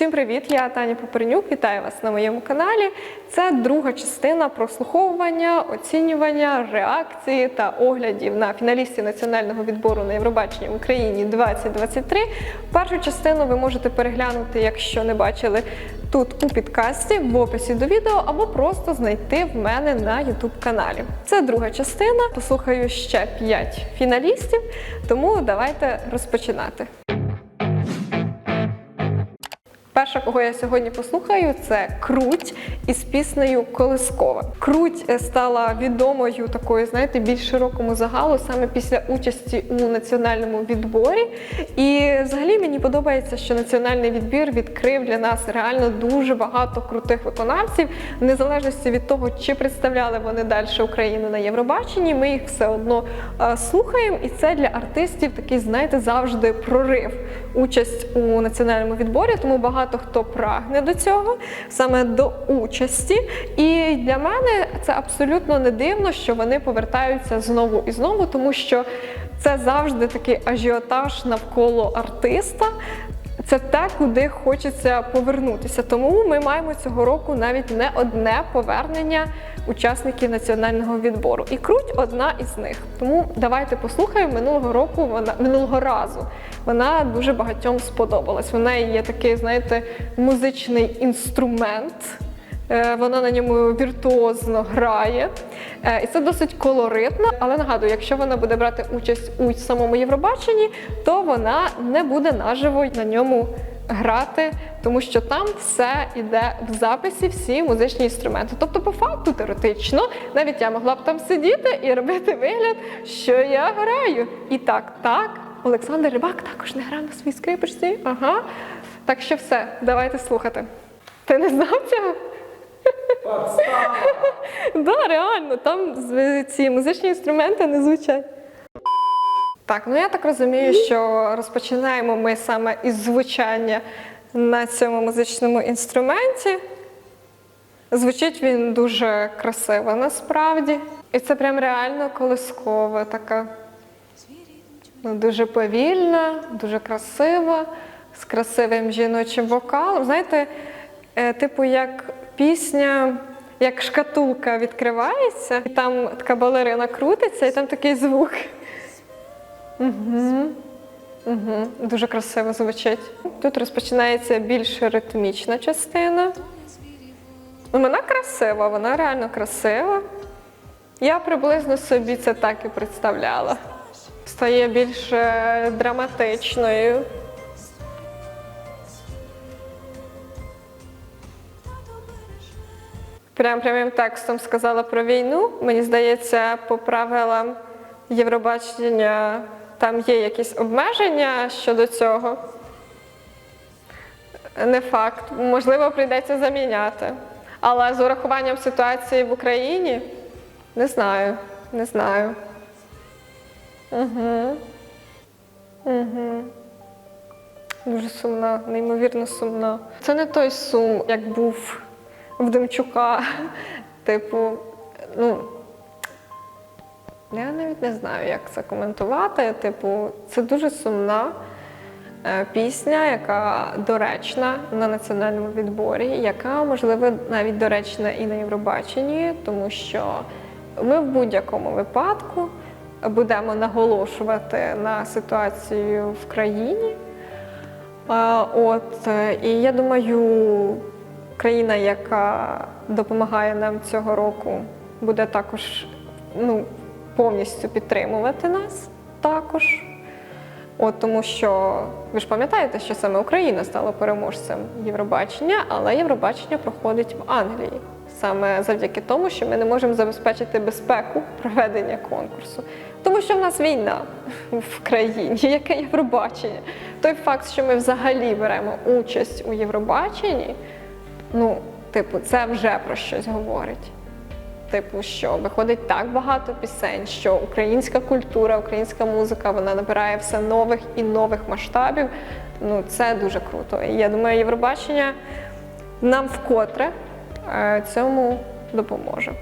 Всім привіт! Я Таня Попернюк. Вітаю вас на моєму каналі. Це друга частина прослуховування, оцінювання, реакції та оглядів на фіналістів національного відбору на Євробачення в Україні 2023. Першу частину ви можете переглянути, якщо не бачили тут у підкасті в описі до відео, або просто знайти в мене на YouTube каналі. Це друга частина. Послухаю ще 5 фіналістів, тому давайте розпочинати. Перша, кого я сьогодні послухаю, це Круть із піснею Колискова. Круть стала відомою такою, знаєте, більш широкому загалу саме після участі у національному відборі. І взагалі мені подобається, що національний відбір відкрив для нас реально дуже багато крутих виконавців, в незалежності від того, чи представляли вони далі Україну на Євробаченні. Ми їх все одно е, слухаємо, і це для артистів такий, знаєте, завжди прорив. Участь у національному відборі, тому багато хто прагне до цього, саме до участі. І для мене це абсолютно не дивно, що вони повертаються знову і знову, тому що це завжди такий ажіотаж навколо артиста. Це те, куди хочеться повернутися. Тому ми маємо цього року навіть не одне повернення учасників національного відбору. І круть одна із них. Тому давайте послухаємо минулого року. Вона минулого разу вона дуже багатьом сподобалась. Вона є такий, знаєте, музичний інструмент. Е, Вона на ньому віртуозно грає, Е, і це досить колоритно. Але нагадую, якщо вона буде брати участь у самому Євробаченні, то вона не буде наживо на ньому грати, тому що там все йде в записі, всі музичні інструменти. Тобто, по факту, теоретично, навіть я могла б там сидіти і робити вигляд, що я граю. І так, так, Олександр Рибак також не грав на своїй скрипочці. Ага. Так що все, давайте слухати. Ти не знав цього? Да, реально, там ці музичні інструменти не звучать. Так, ну я так розумію, що розпочинаємо ми саме із звучання на цьому музичному інструменті. Звучить він дуже красиво насправді. І це прям реально колискова така. Ну, дуже повільна, дуже красива, з красивим жіночим вокалом. Знаєте, е, типу, як пісня, як шкатулка відкривається, і там така балерина крутиться, і там такий звук. Угу. Угу. Дуже красиво звучить. Тут розпочинається більш ритмічна частина. Вона красива, вона реально красива. Я приблизно собі це так і представляла. Стає більш е, драматичною. Прям прямим текстом сказала про війну. Мені здається, по правилам Євробачення там є якісь обмеження щодо цього. Не факт. Можливо, прийдеться заміняти. Але з урахуванням ситуації в Україні не знаю. Не знаю. Угу. Угу. Дуже сумно, неймовірно сумно. Це не той сум, як був в Демчука. Типу, ну. Я навіть не знаю, як це коментувати. Типу, це дуже сумна е, пісня, яка доречна на національному відборі, яка, можливо, навіть доречна і на Євробаченні, тому що ми в будь-якому випадку будемо наголошувати на ситуацію в країні. От, е, і я думаю, країна, яка допомагає нам цього року, буде також ну, повністю підтримувати нас також. От тому що ви ж пам'ятаєте, що саме Україна стала переможцем Євробачення, але Євробачення проходить в Англії. Саме завдяки тому, що ми не можемо забезпечити безпеку проведення конкурсу. Тому що в нас війна в країні, яке Євробачення. Той факт, що ми взагалі беремо участь у Євробаченні, ну, типу, це вже про щось говорить. Типу, що виходить так багато пісень, що українська культура, українська музика вона набирає все нових і нових масштабів. Ну це дуже круто. І я думаю, Євробачення нам вкотре е, цьому допоможе.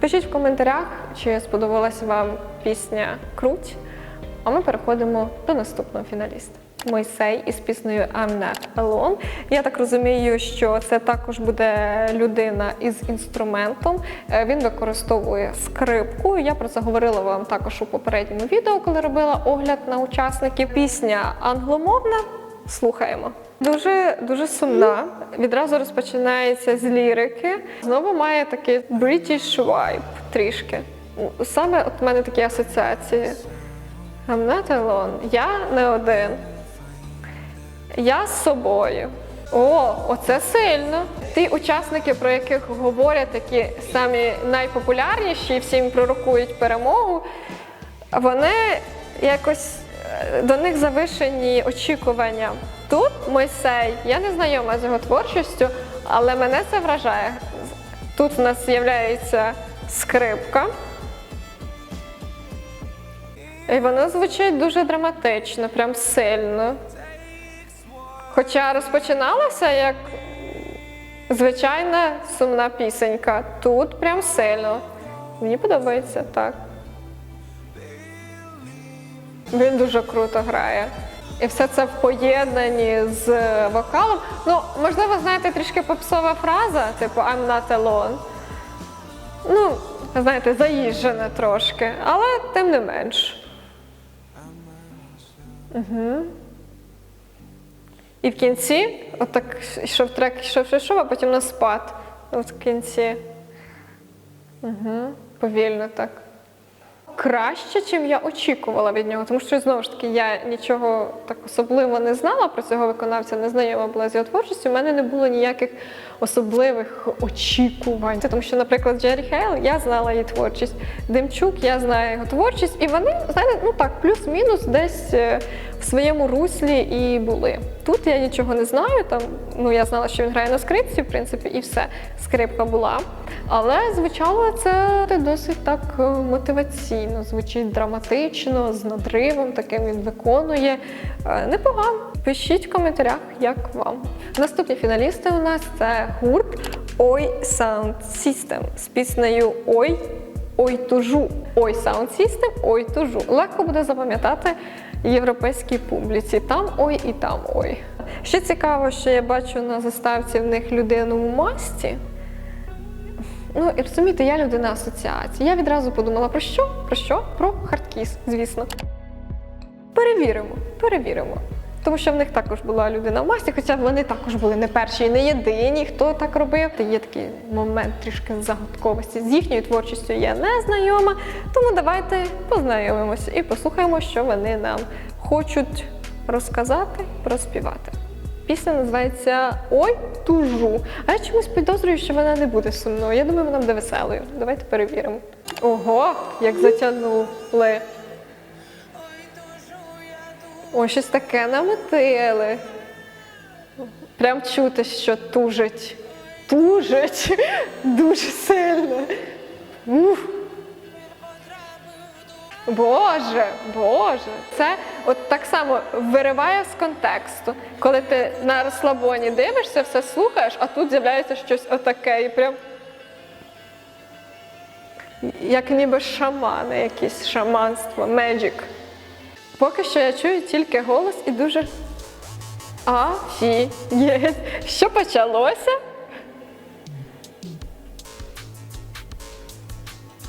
Пишіть в коментарях, чи сподобалася вам пісня Круть. А ми переходимо до наступного фіналіста. Мойсей із піснею not alone. Я так розумію, що це також буде людина із інструментом. Е, Він використовує скрипку. Я про це говорила вам також у попередньому відео, коли робила огляд на учасників. Пісня англомовна. Слухаємо. Дуже дуже сумна. Відразу розпочинається з лірики. Знову має такий British vibe трішки. Саме от в мене такі асоціації. Not alone. Я не один. Я з собою. О, оце сильно. Ті учасники, про яких говорять такі самі найпопулярніші, всім пророкують перемогу, вони якось е, до них завишені очікування. Тут Мойсей, я не знайома з його творчістю, але мене це вражає. Тут в нас з'являється скрипка. І воно звучить дуже драматично, прям сильно. Хоча розпочиналося як звичайна сумна пісенька. Тут прям сильно. Мені подобається так. Він дуже круто грає. І все це в поєднанні з вокалом. Ну, можливо, знаєте, трішки попсова фраза, типу I'm not alone. Ну, знаєте, заїжджена трошки, але тим не менш. І в кінці, отак йшов трек, йшов, йшов, а потім на спад. От в кінці. Угу. Повільно так. Краще, чим я очікувала від нього, тому що знову ж таки я нічого так особливо не знала про цього виконавця, не знайома була з його творчістю. У мене не було ніяких особливих очікувань. Тому що, наприклад, Джері Хейл, я знала її творчість, Демчук, я знаю його творчість, і вони, знаєте, ну так, плюс-мінус десь е, в своєму руслі і були. Тут я нічого не знаю. Там ну я знала, що він грає на скрипці, в принципі, і все. Скрипка була. Але звучало це досить так е, мотиваційно, звучить драматично, з надривом, таким він виконує. Е, Непогано. Пишіть в коментарях, як вам. Наступні фіналісти у нас це гурт Ой Sound System з піснею Ой. Ой тужу. Ой Sound System, ой тужу. Легко буде запам'ятати європейській публіці. Там ой і там ой. Ще цікаво, що я бачу на заставці в них людину в масті. Ну, і розумієте, я людина асоціації. Я відразу подумала про що? Про що? Про хардкіс, звісно. Перевіримо, перевіримо. Тому що в них також була людина в масті, хоча вони також були не перші і не єдині, хто так робив. Та Є такий момент трішки загадковості. З їхньою творчістю я не знайома, тому давайте познайомимося і послухаємо, що вони нам хочуть розказати, проспівати. Пісня називається Ой тужу. А я чомусь підозрюю, що вона не буде сумною. Я думаю, вона буде веселою. Давайте перевіримо. Ого, як затягнули. О, щось таке намотили. Прям чути, що тужить. Тужить дуже сильно. Ух. Боже, Боже, це от так само вириває з контексту. Коли ти на розслабоні дивишся, все слухаєш, а тут з'являється щось отаке і прям. Як ніби шамани, якісь шаманство, меджик. Поки що я чую тільки голос і дуже Афієть. Що почалося?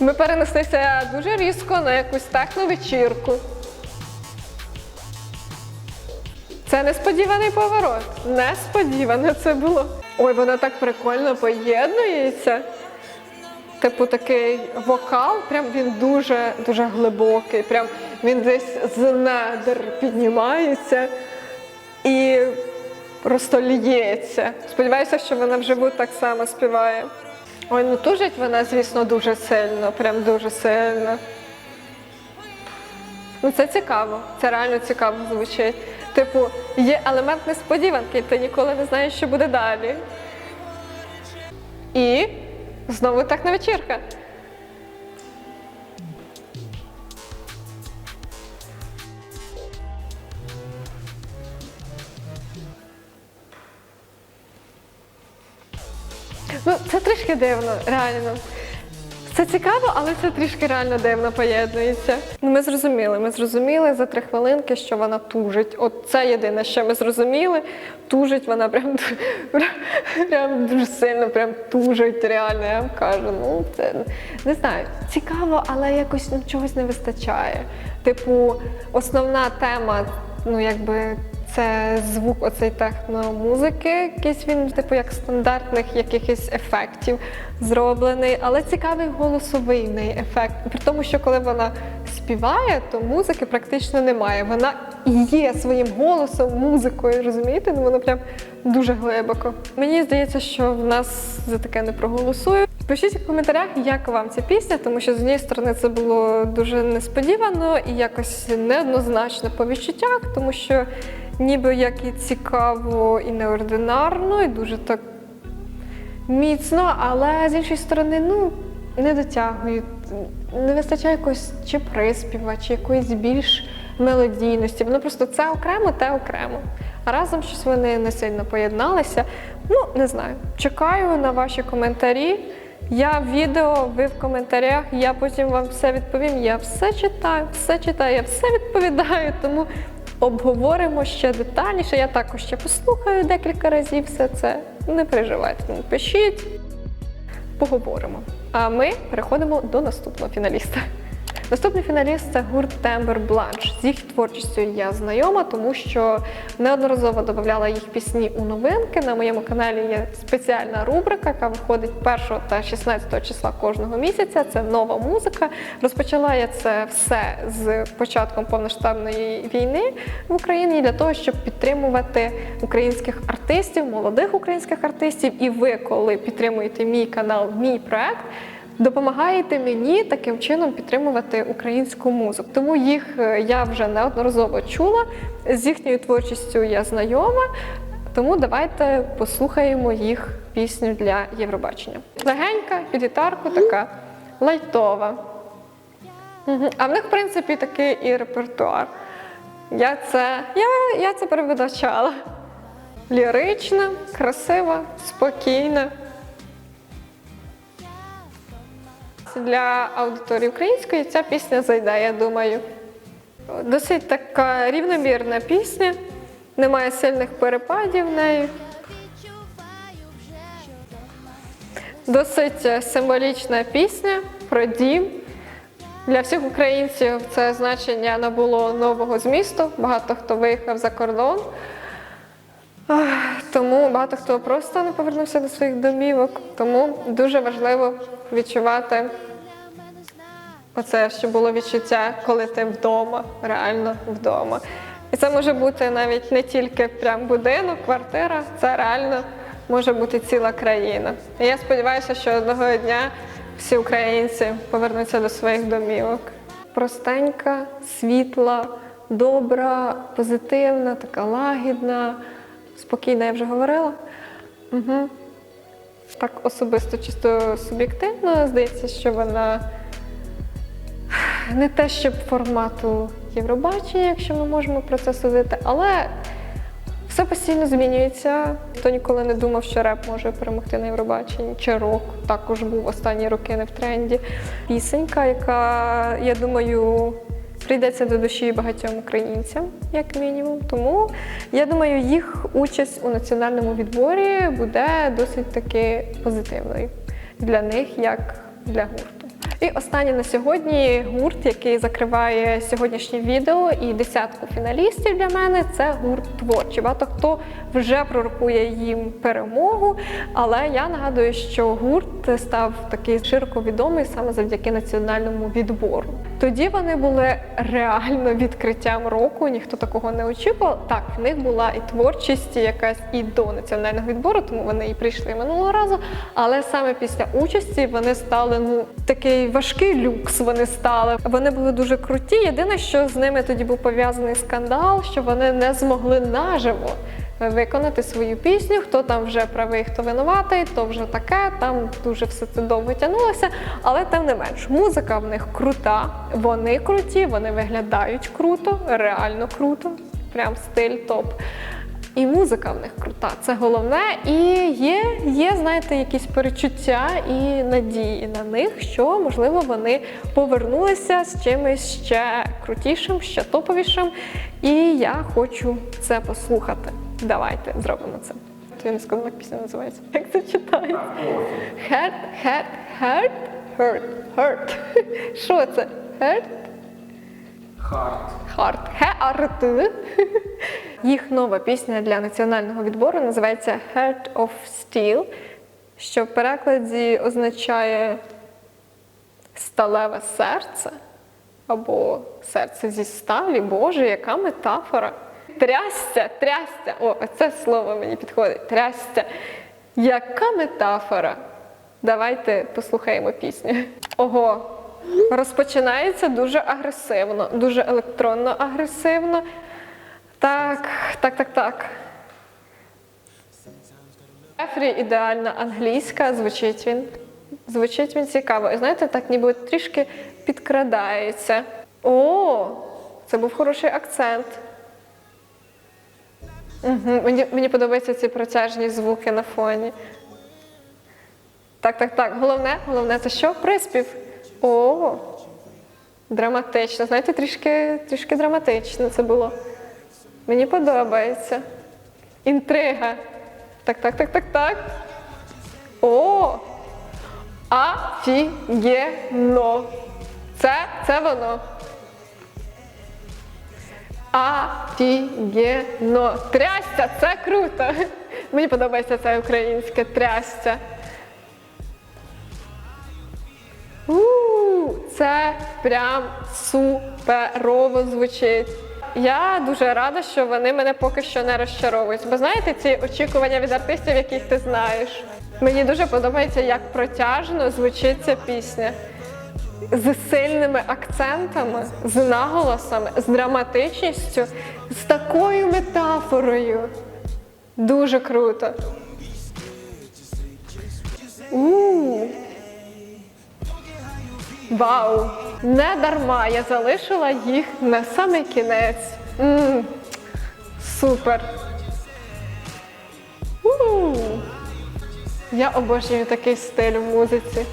Ми перенеслися дуже різко на якусь техновечірку. Це несподіваний поворот. Несподівано це було. Ой, воно так прикольно поєднується. Типу такий вокал, прям він дуже дуже глибокий. Прям він десь з недр піднімається і просто ліється. Сподіваюся, що вона вживу так само співає. Ой, ну тужить вона, звісно, дуже сильно, прям дуже сильно. Ну це цікаво, це реально цікаво звучить. Типу, є елемент несподіванки, ти ніколи не знаєш, що буде далі. І знову так на вечірка. Трішки дивно, реально. Це цікаво, але це трішки реально дивно поєднується. Ну, ми зрозуміли, ми зрозуміли за три хвилинки, що вона тужить. От це єдине, що ми зрозуміли. Тужить вона прям, прям, прям дуже сильно, прям тужить, реально, я вам кажу. Ну, це не знаю, цікаво, але якось ну, чогось не вистачає. Типу, основна тема, ну якби. Це звук оцей техномузики, якийсь він, типу, як стандартних якихось ефектів зроблений, але цікавий голосовий ефект. При тому, що коли вона співає, то музики практично немає. Вона є своїм голосом, музикою, розумієте? Ну воно прям дуже глибоко. Мені здається, що в нас за таке не проголосують. Пишіть в коментарях, як вам ця пісня, тому що з однієї сторони це було дуже несподівано і якось неоднозначно по відчуттях, тому що ніби як і цікаво, і неординарно, і дуже так міцно, але з іншої сторони, ну, не дотягують. Не вистачає якогось чи приспіва, чи якоїсь більш мелодійності. Воно просто це окремо, те окремо. А разом щось вони не сильно поєдналися. Ну, не знаю. Чекаю на ваші коментарі. Я відео, ви в коментарях, я потім вам все відповім. Я все читаю, все читаю, я все відповідаю, тому обговоримо ще детальніше. Я також ще послухаю декілька разів все це. Не переживайте, не пишіть, поговоримо. А ми переходимо до наступного фіналіста. Наступний фіналіст це гурт Тембер Бланш. З їх творчістю я знайома, тому що неодноразово додавала їх пісні у новинки. На моєму каналі є спеціальна рубрика, яка виходить 1 та 16 числа кожного місяця. Це нова музика. Розпочала я це все з початком повноштабної війни в Україні для того, щоб підтримувати українських артистів, молодих українських артистів. І ви, коли підтримуєте мій канал, мій проект. Допомагаєте мені таким чином підтримувати українську музику. Тому їх е, я вже неодноразово чула. З їхньою творчістю я знайома. Тому давайте послухаємо їх пісню для Євробачення. Легенька під гітарку, така лайтова. А в них, в принципі, такий і репертуар. Я це, я, я це перевидачала. Лірична, красива, спокійна. Для аудиторії української ця пісня зайде, я думаю. Досить така рівномірна пісня, немає сильних перепадів в неї. Досить е, символічна пісня про дім. Для всіх українців це значення набуло нового змісту. Багато хто виїхав за кордон. Тому багато хто просто не повернувся до своїх домівок. Тому дуже важливо відчувати оце, що було відчуття, коли ти вдома, реально вдома. І це може бути навіть не тільки прям будинок, квартира, це реально може бути ціла країна. І я сподіваюся, що одного дня всі українці повернуться до своїх домівок. Простенька, світла, добра, позитивна, така лагідна, спокійна, я вже говорила. Угу. Так особисто, чисто суб'єктивно, здається, що вона не те, щоб формату Євробачення, якщо ми можемо про це судити, але все постійно змінюється. Хто ніколи не думав, що реп може перемогти на Євробаченні, чи рок також був останні роки не в тренді. Пісенька, яка, я думаю, прийдеться до душі багатьом українцям, як мінімум. Тому я думаю, їх участь у національному відборі буде досить таки позитивною для них, як для гурту. І останнє на сьогодні гурт, який закриває сьогоднішнє відео і десятку фіналістів для мене це гурт творчі. Багато хто вже пророкує їм перемогу, але я нагадую, що гурт став такий широко відомий саме завдяки національному відбору. Тоді вони були реально відкриттям року, ніхто такого не очікував. Так, в них була і творчість якась і до національного відбору, тому вони і прийшли минулого разу. Але саме після участі вони стали ну такий важкий люкс. Вони стали. Вони були дуже круті. Єдине, що з ними тоді був пов'язаний скандал, що вони не змогли наживо. Виконати свою пісню, хто там вже правий, хто винуватий, то вже таке, там дуже все це довго тягнулося. Але тим не менш, музика в них крута, вони круті, вони виглядають круто, реально круто, прям стиль топ. і музика в них крута. Це головне. І є, є, знаєте, якісь перечуття і надії на них, що можливо вони повернулися з чимось ще крутішим, ще топовішим. І я хочу це послухати. Давайте зробимо це. Я не сказала, як пісня називається. Як це читається? Hurt, hurt, hurt, hurt, hurt. Що це? Hurt? Харт. Харт. Хеарт. Їх нова пісня для національного відбору називається Heart of Steel, що в перекладі означає сталеве серце або серце зі сталі. Боже, яка метафора. Трясся, трясся. О, це слово мені підходить. Трясся. Яка метафора? Давайте послухаємо пісню. Ого, розпочинається дуже агресивно, дуже електронно агресивно. Так, так, так, так. Ефрі ідеальна англійська, звучить він. Звучить він цікаво. І знаєте, так ніби трішки підкрадається. О, це був хороший акцент. Угу, мені, мені подобаються ці протяжні звуки на фоні. Так, так, так. Головне, головне, це що? Приспів. О, драматично. Знаєте, трішки, трішки драматично це було. Мені подобається. Інтрига. Так, так, так, так, так. О! Афігенно. Це, це воно. Афігенно. Трясся, це круто. Мені подобається це українське трясся. У, Це прям суперово звучить. Я дуже рада, що вони мене поки що не розчаровують. Бо знаєте, ці очікування від артистів, яких ти знаєш. Мені дуже подобається, як протяжно звучить ця пісня. З сильними акцентами, з наголосами, з драматичністю, з такою метафорою. Дуже круто. у Вау! Не дарма я залишила їх на самий кінець. м супер. у Я обожнюю такий стиль в музиці.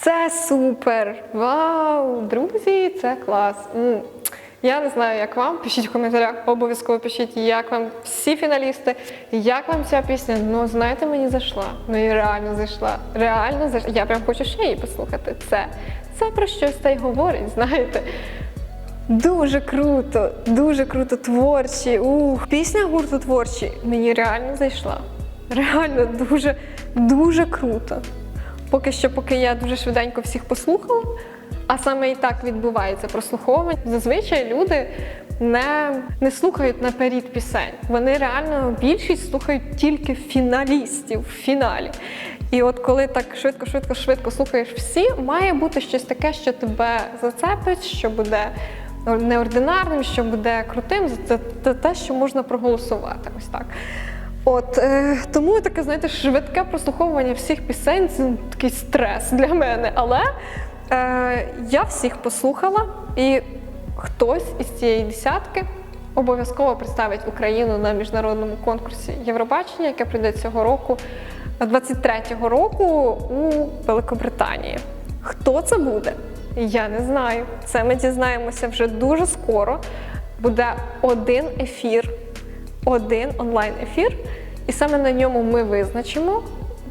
Це супер! Вау! Друзі, це клас! Я не знаю, як вам. Пишіть в коментарях, обов'язково пишіть, як вам всі фіналісти, як вам ця пісня. Ну, знаєте, мені зайшла. Ну і реально зайшла. Реально зайшла. Я прям хочу ще її послухати. Це, це про щось та й говорить, знаєте. Дуже круто, дуже круто, творчі. Ух, пісня гурту творчі мені реально зайшла. Реально дуже, дуже круто. Поки що, поки я дуже швиденько всіх послухала, а саме і так відбувається прослуховування. Зазвичай люди не, не слухають наперед пісень. Вони реально більшість слухають тільки фіналістів в фіналі. І от коли так швидко, швидко, швидко слухаєш всі, має бути щось таке, що тебе зацепить, що буде неординарним, що буде крутим, це те, що можна проголосувати. Ось так. От е, тому таке, знаєте, швидке прослуховування всіх пісень це такий стрес для мене. Але е, я всіх послухала, і хтось із цієї десятки обов'язково представить Україну на міжнародному конкурсі Євробачення, яке прийде цього року, 23-го року у Великобританії. Хто це буде? Я не знаю. Це ми дізнаємося вже дуже скоро. Буде один ефір один онлайн-ефір, і саме на ньому ми визначимо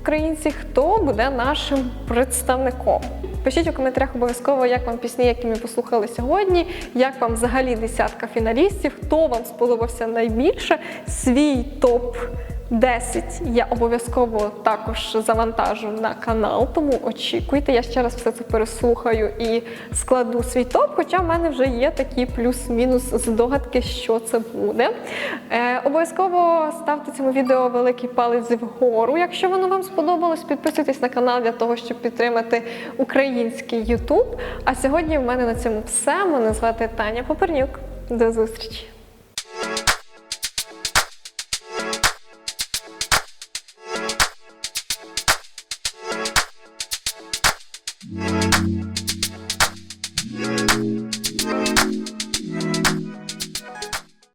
українці, хто буде нашим представником. Пишіть у коментарях обов'язково, як вам пісні, які ми послухали сьогодні, як вам взагалі десятка фіналістів, хто вам сподобався найбільше, свій топ. 10 я обов'язково також завантажу на канал, тому очікуйте. Я ще раз все це переслухаю і складу свій топ. Хоча в мене вже є такі плюс-мінус здогадки, що це буде. Е, обов'язково ставте цьому відео великий палець вгору, якщо воно вам сподобалось. Підписуйтесь на канал для того, щоб підтримати український YouTube. А сьогодні в мене на цьому все. Мене звати Таня Попернюк. До зустрічі!